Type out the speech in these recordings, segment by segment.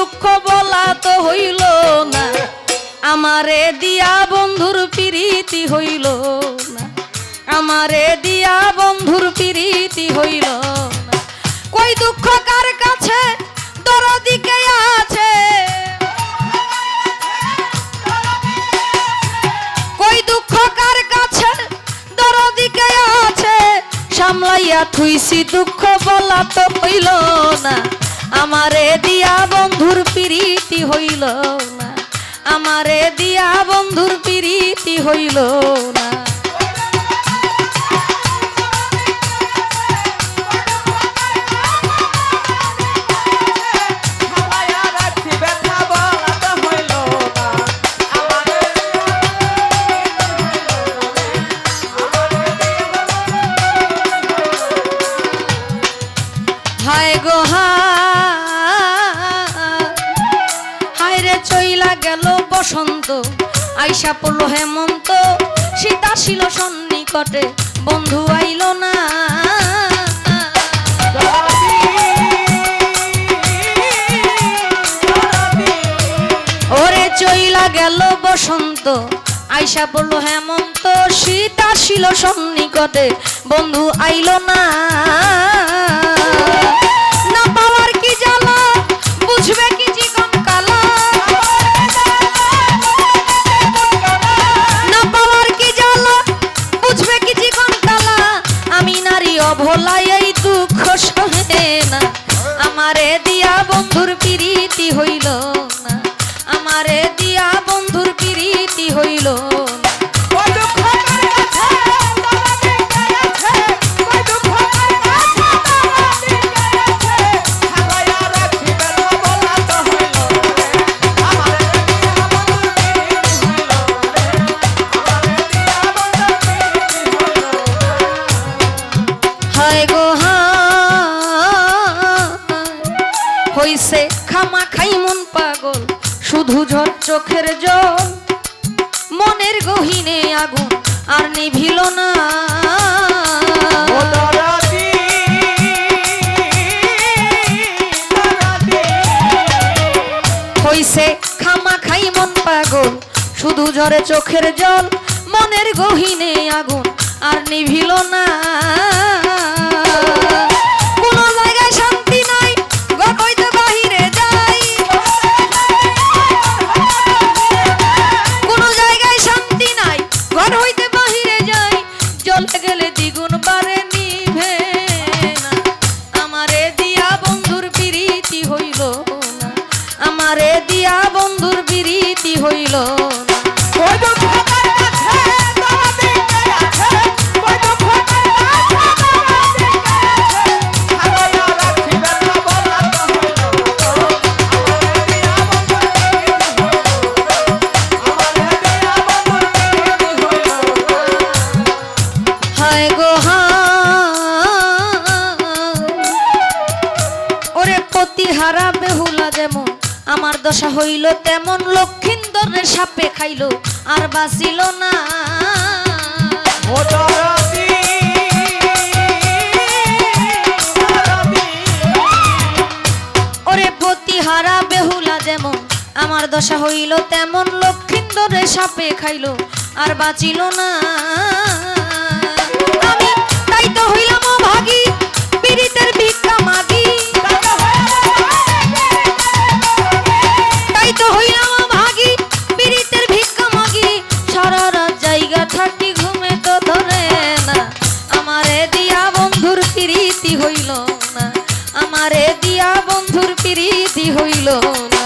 দুঃখ বলা তো হইল না। আমারে দিয়া বন্ধুর প্রীতি হইল না। আমারে দিয়া বন্ধুর প্রীতি হইল কই দুঃখ কার কাছে? দরদিকে আছে? কই দুঃখ কার কাছে? দরদিকে আছে? সামলাইয়া থুইছি দুঃখ বলা তো হইল না। আমারে দিয়া বন্ধুর প্রীতি হইল না। আমারে দিয়া বন্ধুর প্রীতি হইল না। চইলা গেল বসন্ত। আইসা পড়ল হেমন্ত, সীতা ছিল সন্নিকটে, বন্ধু আইল না। ওরে চইলা গেল বসন্ত, আইসা পড়ল হেমন্ত, সীতা ছিল সন্নিকটে, বন্ধু আইল না। না হইছে খামা খাই মন পাগল শুধু ঝড় চোখের জল। মনের গহিনে আগুন আর নিভিল না। হইছে খামা খাই মন পাগল শুধু ঝরে চোখের জল। মনের গহিনে আগুন আর নিভিল না। আমারে দিয়া বন্ধুর প্রীতি হইল। হায় গো আমার দশা হইল তেমন লক্ষিন্দরের সাপে খাইল আর বাঁচিল না। ওরে পতিহারা বেহুলা যেমন আমার দশা হইল তেমন লক্ষিন্দরের সাপে খাইল আর বাঁচিল না। হইল না। আমারে দিয়া বন্ধুর প্রীতি হইল না।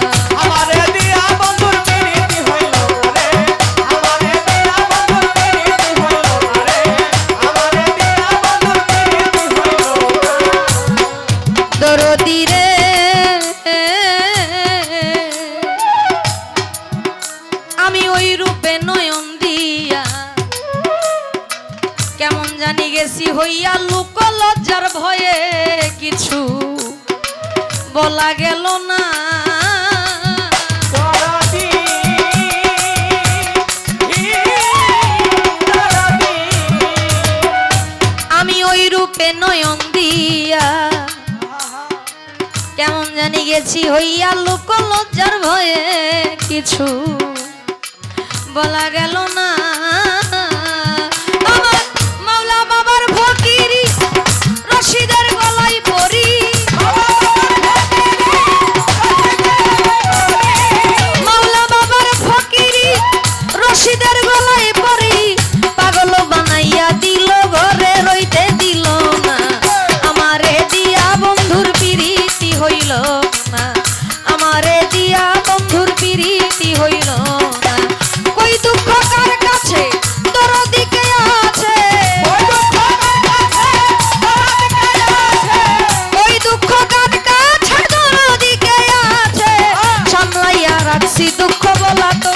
গেছি হইয়া লোক লজ্জার ভয়ে কিছু বলা গেল না। আমি ওই রূপে নয়ন দিয়া কেমন জানি গেছি হইয়া লোক লজ্জার ভয়ে কিছু বলা গেল না। রাখছি দুঃখ বলা তো